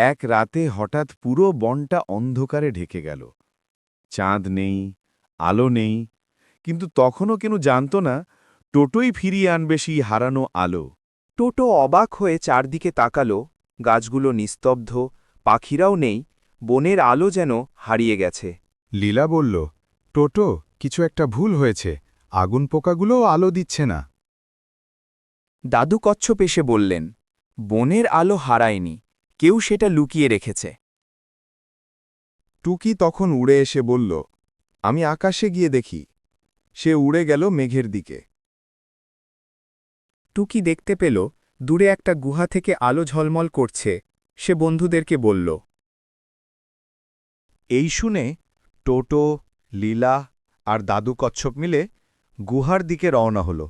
এক রাতে হঠাৎ পুরো বনটা অন্ধকারে ঢেকে গেল। চাঁদ নেই আলো নেই কিন্তু তখনও কেন জানত না টোটোই ফিরিয়ে আনবে সেই হারানো আলো। টোটো অবাক হয়ে চারদিকে তাকালো গাছগুলো নিস্তব্ধ পাখিরাও নেই বনের আলো যেন হারিয়ে গেছে। লীলা বলল টোটো কিছু একটা ভুল হয়েছে আগুন পোকাগুলোও আলো দিচ্ছে না। দাদু কচ্ছপ এসে বললেন বনের আলো হারায়নি। কেউ সেটা লুকিয়ে রেখেছে। টুকি তখন উড়ে এসে বলল আমি আকাশে গিয়ে দেখি। সে উড়ে গেল মেঘের দিকে। টুকি দেখতে পেল দূরে একটা গুহা থেকে আলো ঝলমল করছে। সে বন্ধুদেরকে বলল এই শুনে টোটো লীলা আর দাদু কচ্ছপ মিলে গুহার দিকে রওনা হল।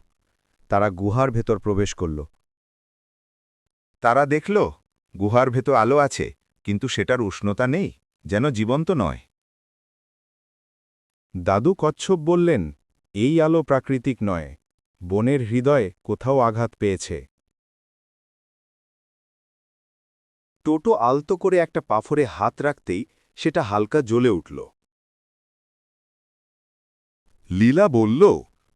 তারা গুহার ভেতর প্রবেশ করল। তারা দেখল গুহার ভেতর আলো আছে, কিন্তু সেটার উষ্ণতা নেই, যেন জীবন্ত নয়। দাদু কচ্ছপ বললেন, এই আলো প্রাকৃতিক নয়, বনের হৃদয়ে কোথাও আঘাত পেয়েছে। টোটো আলতো করে একটা পাফরে হাত রাখতেই সেটা হালকা জ্বলে উঠল। লীলা বলল,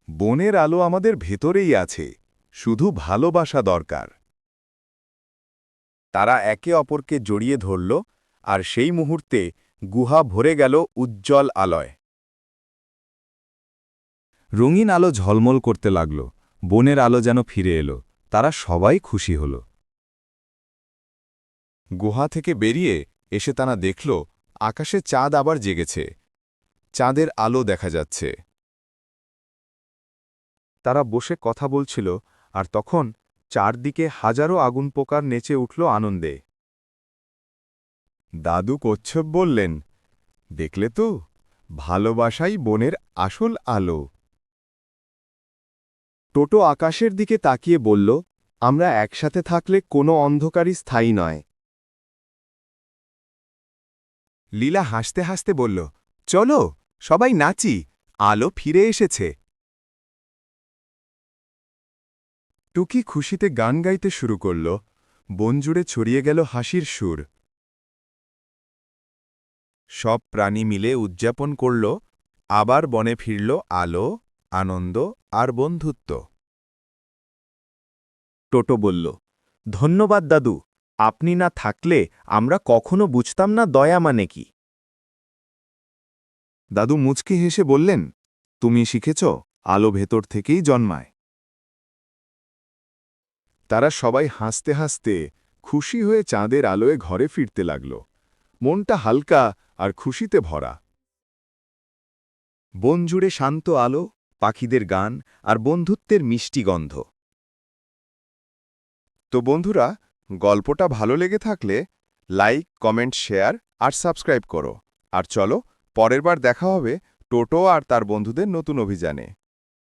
বনের আলো আমাদের ভেতরেই আছে, শুধু ভালোবাসা দরকার। তারা একে অপরকে জড়িয়ে ধরল, আর সেই মুহূর্তে গুহা ভরে গেল উজ্জ্বল আলয়। রঙিন আলো ঝলমল করতে লাগল, বনের আলো যেন ফিরে এলো, তারা সবাই খুশি হল। গুহা থেকে বেরিয়ে এসে তারা দেখল, আকাশে চাঁদ আবার জেগেছে, চাঁদের আলো দেখা যাচ্ছে। তারা বসে কথা বলছিল, আর তখন চারদিকে হাজারো আগুন পোকার নেচে উঠল আনন্দে। দাদু কচ্ছপ বললেন, দেখলে তো, ভালোবাসাই বনের আসল আলো। টোটো আকাশের দিকে তাকিয়ে বলল, আমরা একসাথে থাকলে কোনো অন্ধকারই স্থায়ী নয়। লীলা হাসতে হাসতে বলল, চলো, সবাই নাচি, আলো ফিরে এসেছে। টুকি খুশিতে গান গাইতে শুরু করল, বনজুড়ে ছড়িয়ে গেল হাসির সুর। সব প্রাণী মিলে উদযাপন করল, আবার বনে ফিরল আলো, আনন্দ আর বন্ধুত্ব। টোটো বলল, ধন্যবাদ দাদু, আপনি না থাকলে আমরা কখনো বুঝতাম না দয়া মানে কি? দাদু মুচকি হেসে বললেন, তুমি শিখেছ, আলো ভেতর থেকেই জন্মায়। তারা সবাই হাসতে হাসতে খুশি হয়ে চাঁদের আলোয় ঘরে ফিরতে লাগল। মনটা হালকা আর খুশিতে ভরা। বন জুড়ে শান্ত আলো, পাখিদের গান আর বন্ধুত্বের মিষ্টি গন্ধ। তো বন্ধুরা, গল্পটা ভালো লেগে থাকলে লাইক, কমেন্ট, শেয়ার আর সাবস্ক্রাইব করো। আর চলো, পরের বার দেখা হবে টোটো আর তার বন্ধুদের নতুন অভিযানে।